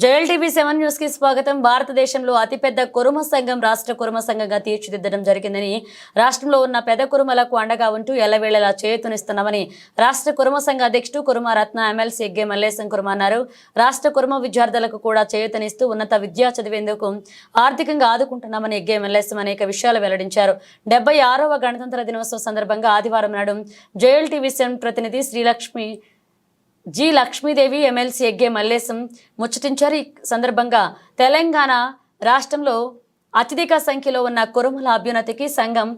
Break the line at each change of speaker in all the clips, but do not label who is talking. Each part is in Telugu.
జయల్ టీవీ సెవెన్ న్యూస్కి స్వాగతం. భారతదేశంలో అతిపెద్ద కురుమ సంఘం రాష్ట్ర కురుమ సంఘంగా తీర్చిదిద్దడం జరిగిందని రాష్ట్రంలో ఉన్న పెద్ద కురుమలకు అండగా ఉంటూ ఎల్లవేళలా చేయూతనిస్తున్నామని రాష్ట్ర కురుమ సంఘ అధ్యక్షుడు కురుమ రత్న ఎమ్మెల్సీ ఎగ్గే మల్లేశం కురుమ అన్నారు. రాష్ట్ర కురుమ విద్యార్థులకు కూడా చేయూతనిస్తూ ఉన్నత విద్య చదివేందుకు ఆర్థికంగా ఆదుకుంటున్నామని ఎగ్గే మల్లేశం అనేక విషయాలు వెల్లడించారు. డెబ్బై ఆరవ గణతంత్ర దినోత్సవం సందర్భంగా ఆదివారం నాడు జయల్ టీవీ సెవెన్ ప్రతినిధి శ్రీలక్ష్మి జి లక్ష్మీదేవి ఎమ్మెల్సీ ఎగ్గే మల్లేశం ముచ్చటించారు. ఈ సందర్భంగా తెలంగాణ రాష్ట్రంలో అత్యధిక సంఖ్యలో ఉన్న కురుముల అభ్యున్నతికి సంఘం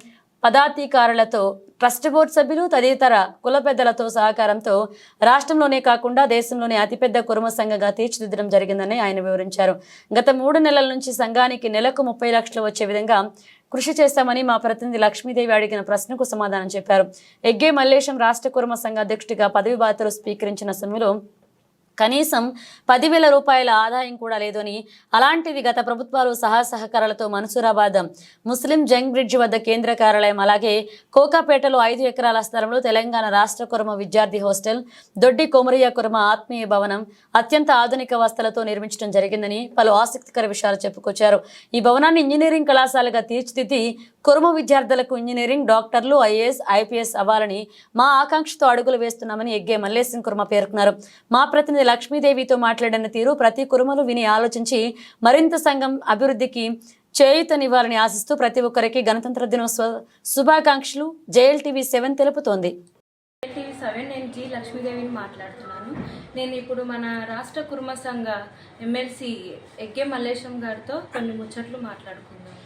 పదాధికారులతో ట్రస్ట్ బోర్డు సభ్యులు తదితర కుల పెద్దలతో సహకారంతో రాష్ట్రంలోనే కాకుండా దేశంలోనే అతిపెద్ద కురుమ సంఘంగా తీర్చిదిద్దడం జరిగిందని ఆయన వివరించారు. గత మూడు నెలల నుంచి సంఘానికి నెలకు ముప్పై లక్షలు వచ్చే విధంగా కృషి చేస్తామని మా ప్రతినిధి లక్ష్మీదేవి అడిగిన ప్రశ్నకు సమాధానం చెప్పారు. ఎగ్గే మల్లేశం రాష్ట్ర కురుమ సంఘ అధ్యక్షుడిగా పదవి బాధ్యతలు స్వీకరించిన సమయంలో కనీసం పదివేల రూపాయల ఆదాయం కూడా లేదని అలాంటివి గత ప్రభుత్వాలు సహా సహకారాలతో మన్సూరాబాద్ ముస్లిం జంగ్ బ్రిడ్జ్ వద్ద కేంద్ర కార్యాలయం అలాగే కోకాపేటలో ఐదు ఎకరాల స్థలంలో తెలంగాణ రాష్ట్ర కుర్మ విద్యార్థి హాస్టల్ దొడ్డి కొమరయ్య కుర్మ ఆత్మీయ భవనం అత్యంత ఆధునిక వస్తులతో నిర్మించడం జరిగిందని పలు ఆసక్తికర విషయాలు చెప్పుకొచ్చారు. ఈ భవనాన్ని ఇంజనీరింగ్ కళాశాలగా తీర్చిదిద్ది కురుమ విద్యార్థులకు ఇంజనీరింగ్ డాక్టర్లు ఐఏఎస్ ఐపీఎస్ అవ్వాలని మా ఆకాంక్షతో అడుగులు వేస్తున్నామని ఎగ్గే మల్లేశం కుర్మ పేర్కొన్నారు. మా ప్రతినిధి లక్ష్మీదేవితో మాట్లాడిన తీరు ప్రతి కురుమలు విని ఆలోచించి మరింత సంఘం అభివృద్ధికి చేయూతనివ్వాలని ఆశిస్తూ ప్రతి ఒక్కరికి గణతంత్ర దినోత్సవ శుభాకాంక్షలు. జేఎల్ టీవీ సెవెన్ తెలుపుతోంది.
టీవీ సెవెన్ నేను జి లక్ష్మీదేవిని మాట్లాడుతున్నాను. నేను ఇప్పుడు మన రాష్ట్ర కుర్మ సంఘ ఎమ్మెల్సీ ఎగ్గే మల్లేశం గారితో కొన్ని ముచ్చట్లు మాట్లాడుకుందాం.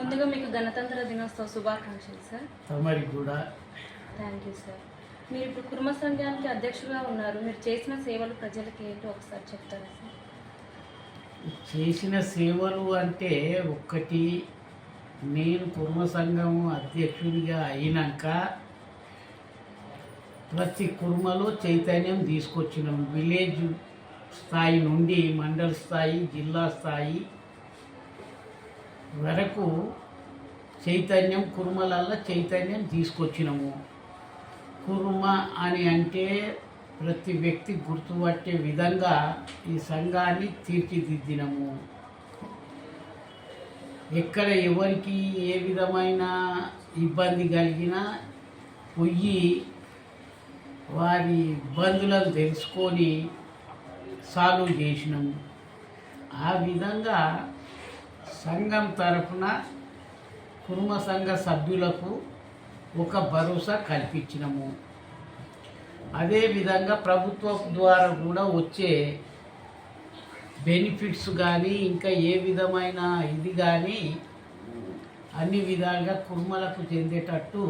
ముందుగా మీకు గణతంత్ర దినోత్సవ శుభాకాంక్షలు సార్.
తమరికి కూడా.
Thank you sir. మీరు ఇప్పుడు కుటుంబ సంఘానికి అధ్యక్షులుగా ఉన్నారు. మీరు చేసిన సేవలు ప్రజలకి ఏంటో ఒకసారి చెప్తారా సార్?
చేసిన సేవలు అంటే ఒక్కటి నేను కుటుంబ సంఘం అధ్యక్షుడిగా అయినాక ప్రతి కుర్మలో చైతన్యం తీసుకొచ్చినాం. విలేజ్ స్థాయి నుండి మండల స్థాయి జిల్లా స్థాయి వరకు చైతన్యం కుర్మలల్లో చైతన్యం తీసుకొచ్చినాము. కుర్మ అని అంటే ప్రతి వ్యక్తి గుర్తుపట్టే విధంగా ఈ సంఘాన్ని తీర్చిదిద్దినము. ఎక్కడ ఎవరికి ఏ విధమైన ఇబ్బంది కలిగినా పొయ్యి వారి ఇబ్బందులను తెలుసుకొని సాల్వ్ చేసినాము. ఆ విధంగా సంఘం తరఫున కుర్మ సంఘ సభ్యులకు ఒక భరోసా కల్పించినము. అదేవిధంగా ప్రభుత్వం ద్వారా కూడా వచ్చే బెనిఫిట్స్ కానీ ఇంకా ఏ విధమైన ఇది కానీ అన్ని విధాలుగా కుర్మలకు చెందేటట్టు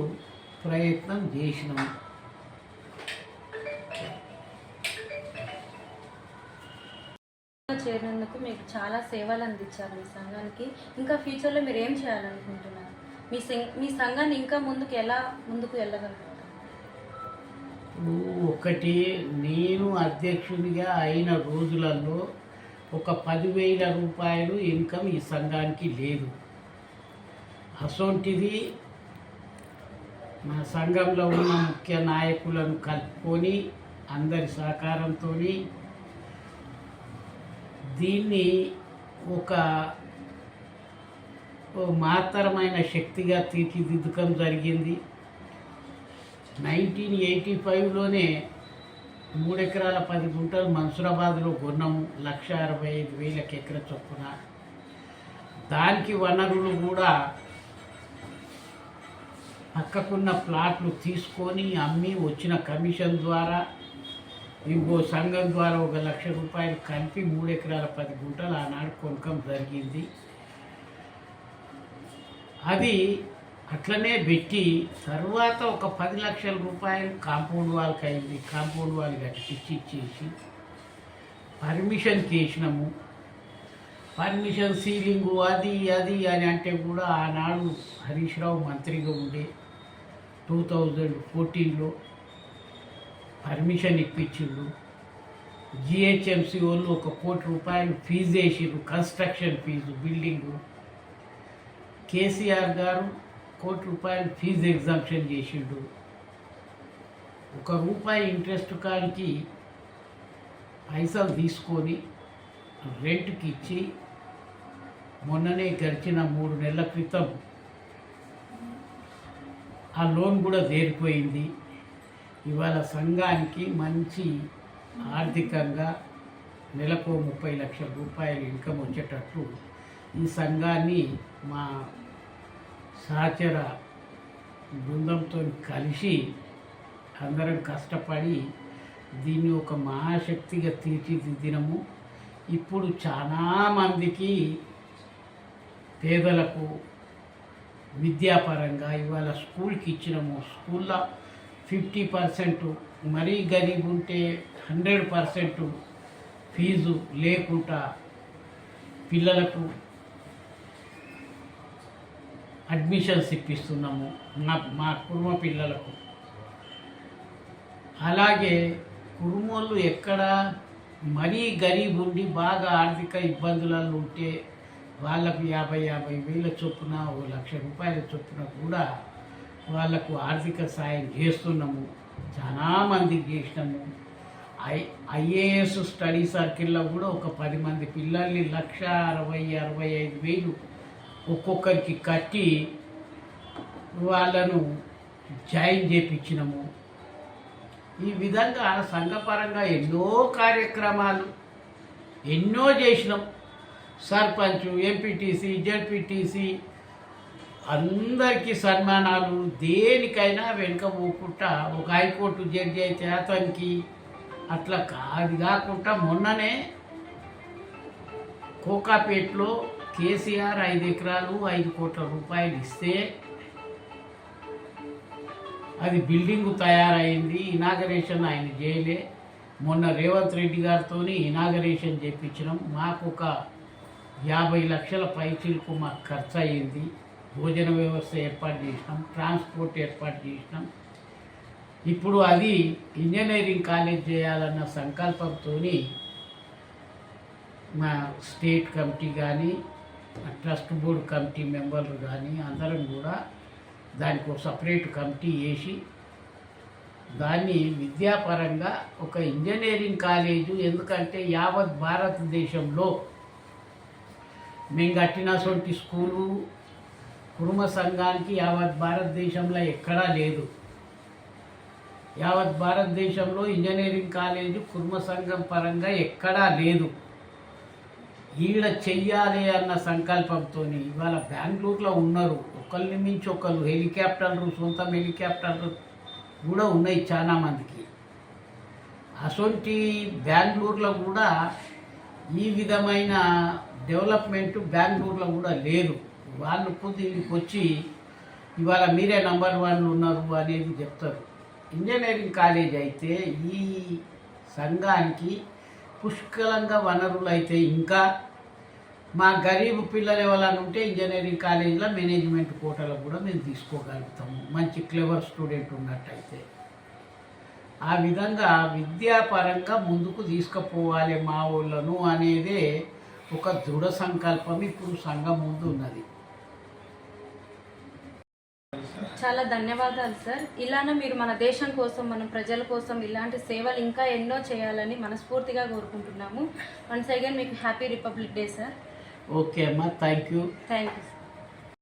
ప్రయత్నం చేసినాము.
చేరినందుకు మీకు చాలా సేవలు అందించారు మీ సంఘానికి. ఇంకా ఫ్యూచర్లో మీరు ఏం చేయాలనుకుంటున్నారు? మీ మీ సంఘాన్ని ఇంకా ముందుకు ఎలా ముందుకు
వెళ్ళగలరు ఒకటి నేను అధ్యక్షునిగా అయిన రోజులలో ఒక పదివేల రూపాయలు ఇన్కమ్ ఈ సంఘానికి లేదు. అసొంటిది మా సంఘంలో ఉన్న ముఖ్య నాయకులను కలుపుకొని అందరి సహకారంతో దీన్ని ఒక ఓ మహత్తరమైన శక్తిగా తీర్చిదిద్దుకం జరిగింది. నైన్టీన్ ఎయిటీ ఫైవ్లోనే మూడెకరాల పది గుంటలు మన్సూరాబాద్లో కొన్నాము లక్ష అరవై ఐదు వేలకు ఎకర చొప్పున. దానికి వనరులు కూడా పక్కకున్న ప్లాట్లు తీసుకొని అమ్మి వచ్చిన కమిషన్ ద్వారా ఇంకో సంఘం ద్వారా ఒక లక్ష రూపాయలు కలిపి మూడెకరాల పది గుంటలు ఆనాడు కొనకం జరిగింది. అది అట్లనే పెట్టి తర్వాత ఒక పది లక్షల రూపాయలు కాంపౌండ్ వాళ్ళకి అయింది కాంపౌండ్ వాళ్ళు కట్టించి ఇచ్చేసి పర్మిషన్ చేసినాము పర్మిషన్ సీలింగు అది అది అని అంటే కూడా ఆనాడు హరీష్ రావు మంత్రిగా ఉండే టూ థౌజండ్ ఫోర్టీన్లో పర్మిషన్ ఇప్పించిండు. జిహెచ్ఎంసీ వాళ్ళు ఒక కోటి రూపాయలు ఫీజు వేసిండ్రు కన్స్ట్రక్షన్ ఫీజు బిల్డింగు. కేసీఆర్ గారు కోటి రూపాయలు ఫీజు ఎగ్జామ్షన్ చేసిండు. ఒక రూపాయి ఇంట్రెస్ట్ కాడికి పైసలు తీసుకొని రెంట్కి ఇచ్చి మొన్ననే గడిచిన మూడు నెలల క్రితం ఆ లోన్ కూడా తేరిపోయింది. ఇవాళ సంఘానికి మంచి ఆర్థికంగా నెలకు ముప్పై లక్షల రూపాయలు ఇన్కమ్ వచ్చేటట్టు ఈ సంఘాన్ని మా సహచర బృందంతో కలిసి అందరం కష్టపడి దీన్ని ఒక మహాశక్తిగా తీర్చిదిద్దినము ఇప్పుడు చాలామందికి పేదలకు విద్యాపరంగా ఇవాళ స్కూల్కి ఇచ్చినాము. స్కూల్లో ఫిఫ్టీ పర్సెంట్ మరీ గరీబ్ ఉంటే హండ్రెడ్ పర్సెంట్ ఫీజు లేకుండా పిల్లలకు అడ్మిషన్స్ ఇప్పిస్తున్నాము మా మా కుటుంబ పిల్లలకు. అలాగే కుటుంబాలు ఎక్కడ మరీ గరీబ్ ఉండి బాగా ఆర్థిక ఇబ్బందులలో ఉంటే వాళ్ళకు యాభై యాభై వేల చొప్పున ఓ లక్ష రూపాయల చొప్పున కూడా వాళ్ళకు ఆర్థిక సాయం చేస్తున్నాము. చాలామందికి చేసినాము. ఐ ఐఏఎస్ స్టడీ సర్కిల్లో కూడా ఒక పది మంది పిల్లల్ని లక్ష అరవై అరవై ఐదు వేలు ఒక్కొక్కరికి కట్టి వాళ్ళను జాయిన్ చేపించినాము. ఈ విధంగా సంఘపరంగా ఎన్నో కార్యక్రమాలు ఎన్నో చేసినాం. సర్పంచ్ ఎంపీటీసీ జడ్పీటీసీ అందరికీ సన్మానాలు. దేనికైనా వెనుక పోకుండా ఒక హైకోర్టు జడ్జి అయితే అతనికి అట్లా అది కాకుండా మొన్ననే కోకాపేట్లో కేసీఆర్ ఐదు ఎకరాలు ఐదు కోట్ల రూపాయలు ఇస్తే అది బిల్డింగ్ తయారైంది. ఇనాగరేషన్ ఆయన చేయలే మొన్న రేవంత్ రెడ్డి గారితో ఇనాగరేషన్ చేయించినాం మాకు ఒక యాభై లక్షల పైచీలకు మాకు ఖర్చు అయ్యింది భోజన వ్యవస్థ ఏర్పాటు చేసినాం. ట్రాన్స్పోర్ట్ ఏర్పాటు చేసినాం. ఇప్పుడు అది ఇంజనీరింగ్ కాలేజ్ చేయాలన్న సంకల్పంతో మా స్టేట్ కమిటీ కానీ ట్రస్ట్ బోర్డు కమిటీ మెంబర్లు కానీ అందరం కూడా దానికి ఒక సపరేట్ కమిటీ వేసి దాన్ని విద్యాపరంగా ఒక ఇంజనీరింగ్ కాలేజు ఎందుకంటే యావత్ భారతదేశంలో మేము కట్టినటువంటి స్కూలు కుటుంబ సంఘానికి యావత్ భారతదేశంలో ఎక్కడా లేదు. యావత్ భారతదేశంలో ఇంజనీరింగ్ కాలేజీ కుటుంబ సంఘం పరంగా ఎక్కడా లేదు. ఈడ చెయ్యాలి అన్న సంకల్పంతో ఇవాళ బెంగళూరులో ఉన్నారు. ఒకరిని మించి ఒకరు హెలికాప్టర్లు సొంతం హెలికాప్టర్లు కూడా ఉన్నాయి చాలామందికి అసొంటి బెంగళూరులో కూడా ఈ విధమైన డెవలప్మెంట్ బెంగళూరులో కూడా లేదు. వాళ్ళు దీనికి వచ్చి ఇవాళ మీరే నంబర్ వన్ ఉన్నారు అనేది చెప్తారు. ఇంజనీరింగ్ కాలేజ్ అయితే ఈ సంఘానికి పుష్కలంగా వనరులు అయితే ఇంకా మా గరీబ్ పిల్లలు ఎవరైనా ఉంటే ఇంజనీరింగ్ కాలేజీలో మేనేజ్మెంట్ కోటలో కూడా మేము తీసుకోగలుగుతాము. మంచి క్లెవర్ స్టూడెంట్ ఉన్నట్టయితే. ఆ విధంగా విద్యాపరంగా ముందుకు తీసుకుపోవాలి మా ఊళ్ళను అనేదే ఒక దృఢ సంకల్పం ఇప్పుడు సంఘం ముందు ఉన్నది.
చాలా ధన్యవాదాలు సార్. ఇలానే మీరు మన దేశం కోసం మన ప్రజల కోసం ఇలాంటి సేవలు ఇంకా ఎన్నో చేయాలని మనస్ఫూర్తిగా కోరుకుంటున్నాము. వన్స్ అగైన్ మీకు happy republic day sir
okay అమ్మా. Thank you
thank you